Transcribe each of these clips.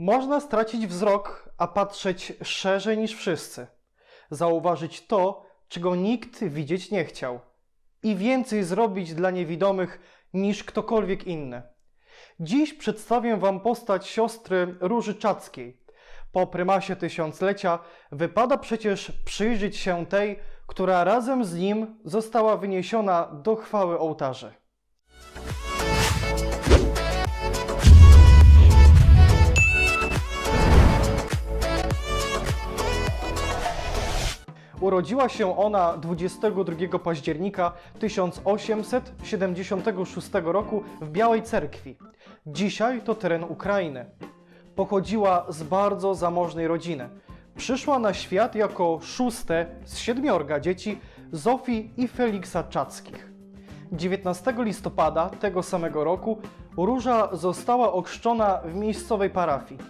Można stracić wzrok, a patrzeć szerzej niż wszyscy. Zauważyć to, czego nikt widzieć nie chciał. I więcej zrobić dla niewidomych niż ktokolwiek inny. Dziś przedstawię Wam postać siostry Róży Czackiej. Po prymasie tysiąclecia wypada przecież przyjrzeć się tej, która razem z nim została wyniesiona do chwały ołtarzy. Urodziła się ona 22 października 1876 roku w Białej Cerkwi. Dzisiaj to teren Ukrainy. Pochodziła z bardzo zamożnej rodziny. Przyszła na świat jako szóste z siedmiorga dzieci Zofii i Feliksa Czackich. 19 listopada tego samego roku Róża została ochrzczona w miejscowej parafii.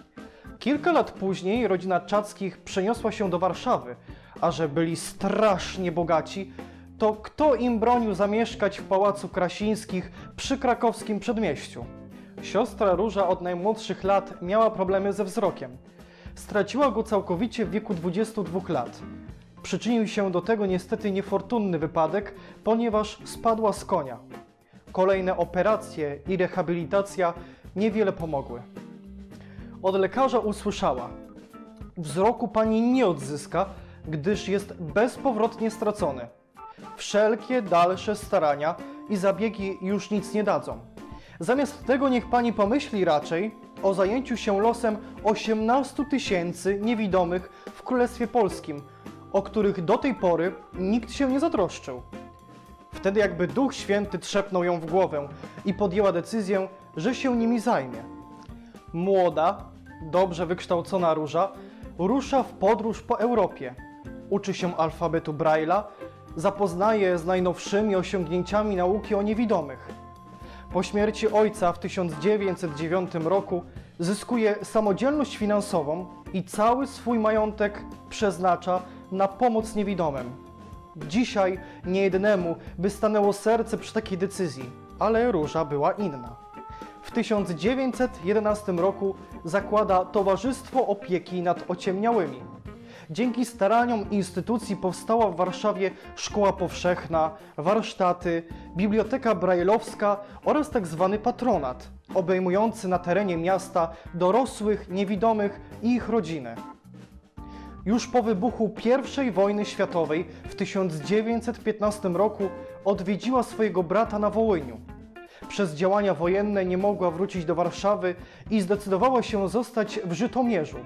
Kilka lat później rodzina Czackich przeniosła się do Warszawy, a że byli strasznie bogaci, to kto im bronił zamieszkać w Pałacu Krasińskich przy krakowskim przedmieściu? Siostra Róża od najmłodszych lat miała problemy ze wzrokiem. Straciła go całkowicie w wieku 22 lat. Przyczynił się do tego niestety niefortunny wypadek, ponieważ spadła z konia. Kolejne operacje i rehabilitacja niewiele pomogły. Od lekarza usłyszała: Wzroku pani nie odzyska, gdyż jest bezpowrotnie stracony. Wszelkie dalsze starania i zabiegi już nic nie dadzą. Zamiast tego niech pani pomyśli raczej o zajęciu się losem 18 tysięcy niewidomych w Królestwie Polskim, o których do tej pory nikt się nie zatroszczył. Wtedy jakby Duch Święty trzepnął ją w głowę i podjęła decyzję, że się nimi zajmie. Młoda, dobrze wykształcona róża rusza w podróż po Europie. Uczy się alfabetu Braille'a, zapoznaje z najnowszymi osiągnięciami nauki o niewidomych. Po śmierci ojca w 1909 roku zyskuje samodzielność finansową i cały swój majątek przeznacza na pomoc niewidomym. Dzisiaj niejednemu by stanęło serce przy takiej decyzji, ale Róża była inna. W 1911 roku zakłada Towarzystwo Opieki nad Ociemniałymi. Dzięki staraniom instytucji powstała w Warszawie szkoła powszechna, warsztaty, biblioteka brajlowska oraz tzw. patronat, obejmujący na terenie miasta dorosłych, niewidomych i ich rodziny. Już po wybuchu I wojny światowej w 1915 roku odwiedziła swojego brata na Wołyniu. Przez działania wojenne nie mogła wrócić do Warszawy i zdecydowała się zostać w Żytomierzu.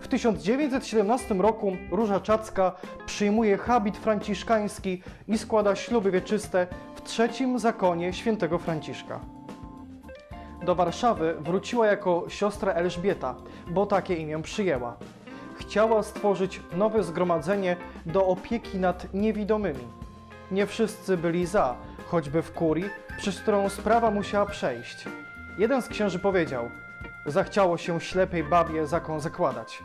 W 1917 roku Róża Czacka przyjmuje habit franciszkański i składa śluby wieczyste w trzecim zakonie świętego Franciszka. Do Warszawy wróciła jako siostra Elżbieta, bo takie imię przyjęła. Chciała stworzyć nowe zgromadzenie do opieki nad niewidomymi. Nie wszyscy byli za, choćby w kurii, przez którą sprawa musiała przejść. Jeden z księży powiedział: Zachciało się ślepej babie zakon zakładać.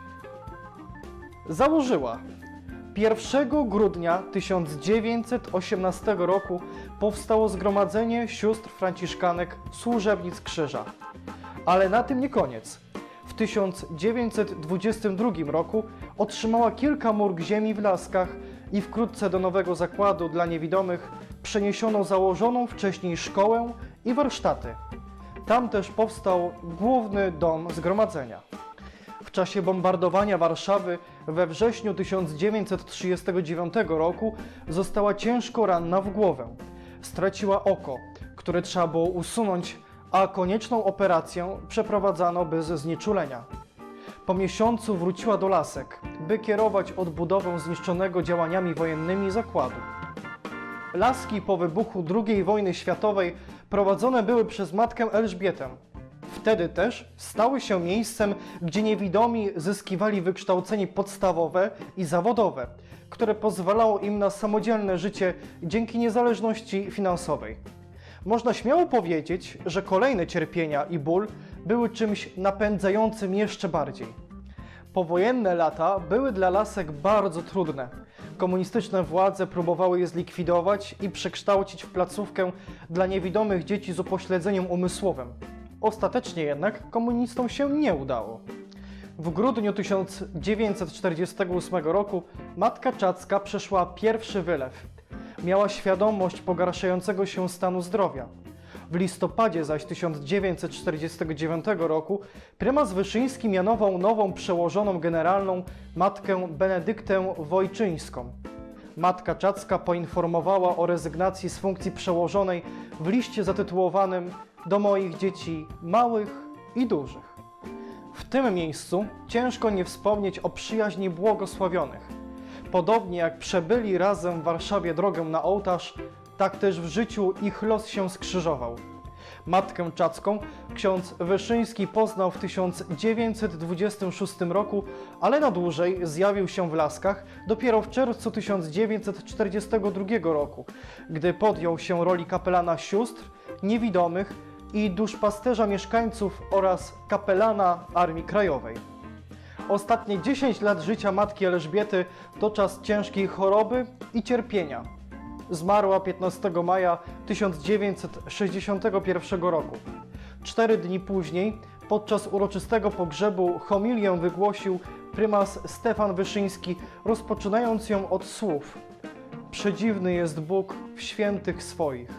Założyła. 1 grudnia 1918 roku powstało Zgromadzenie Sióstr Franciszkanek Służebnic Krzyża. Ale na tym nie koniec. W 1922 roku otrzymała kilka murg ziemi w Laskach i wkrótce do nowego zakładu dla niewidomych przeniesiono założoną wcześniej szkołę i warsztaty. Tam też powstał główny dom zgromadzenia. W czasie bombardowania Warszawy we wrześniu 1939 roku została ciężko ranna w głowę. Straciła oko, które trzeba było usunąć, a konieczną operację przeprowadzano bez znieczulenia. Po miesiącu wróciła do lasek, by kierować odbudową zniszczonego działaniami wojennymi zakładu. Laski po wybuchu II wojny światowej prowadzone były przez matkę Elżbietę. Wtedy też stały się miejscem, gdzie niewidomi zyskiwali wykształcenie podstawowe i zawodowe, które pozwalało im na samodzielne życie dzięki niezależności finansowej. Można śmiało powiedzieć, że kolejne cierpienia i ból były czymś napędzającym jeszcze bardziej. Powojenne lata były dla lasek bardzo trudne. Komunistyczne władze próbowały je zlikwidować i przekształcić w placówkę dla niewidomych dzieci z upośledzeniem umysłowym. Ostatecznie jednak komunistom się nie udało. W grudniu 1948 roku matka Czacka przeszła pierwszy wylew. Miała świadomość pogarszającego się stanu zdrowia. W listopadzie zaś 1949 roku prymas Wyszyński mianował nową przełożoną generalną matkę Benedyktę Wojczyńską. Matka Czacka poinformowała o rezygnacji z funkcji przełożonej w liście zatytułowanym Do moich dzieci małych i dużych. W tym miejscu ciężko nie wspomnieć o przyjaźni błogosławionych. Podobnie jak przebyli razem w Warszawie drogę na ołtarz, tak też w życiu ich los się skrzyżował. Matkę Czacką ksiądz Wyszyński poznał w 1926 roku, ale na dłużej zjawił się w Laskach dopiero w czerwcu 1942 roku, gdy podjął się roli kapelana sióstr, niewidomych i duszpasterza mieszkańców oraz kapelana Armii Krajowej. Ostatnie 10 lat życia matki Elżbiety to czas ciężkiej choroby i cierpienia. Zmarła 15 maja 1961 roku. Cztery dni później, podczas uroczystego pogrzebu, homilię wygłosił prymas Stefan Wyszyński, rozpoczynając ją od słów: Przedziwny jest Bóg w świętych swoich.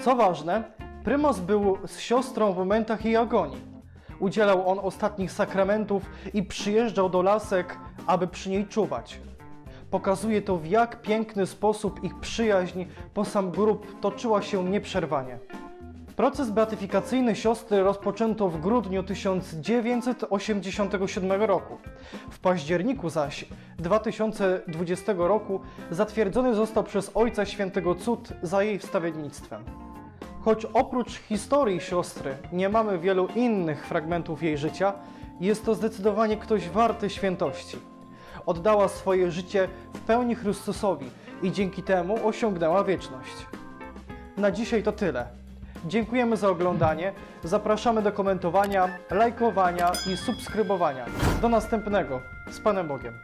Co ważne, prymas był z siostrą w momentach jej agonii. Udzielał on ostatnich sakramentów i przyjeżdżał do lasek, aby przy niej czuwać. Pokazuje to, w jak piękny sposób ich przyjaźń po sam grób toczyła się nieprzerwanie. Proces beatyfikacyjny siostry rozpoczęto w grudniu 1987 roku. W październiku zaś 2020 roku zatwierdzony został przez Ojca Świętego Cud za jej wstawiennictwem. Choć oprócz historii siostry nie mamy wielu innych fragmentów jej życia, jest to zdecydowanie ktoś warty świętości. Oddała swoje życie w pełni Chrystusowi i dzięki temu osiągnęła wieczność. Na dzisiaj to tyle. Dziękujemy za oglądanie. Zapraszamy do komentowania, lajkowania i subskrybowania. Do następnego. Z Panem Bogiem.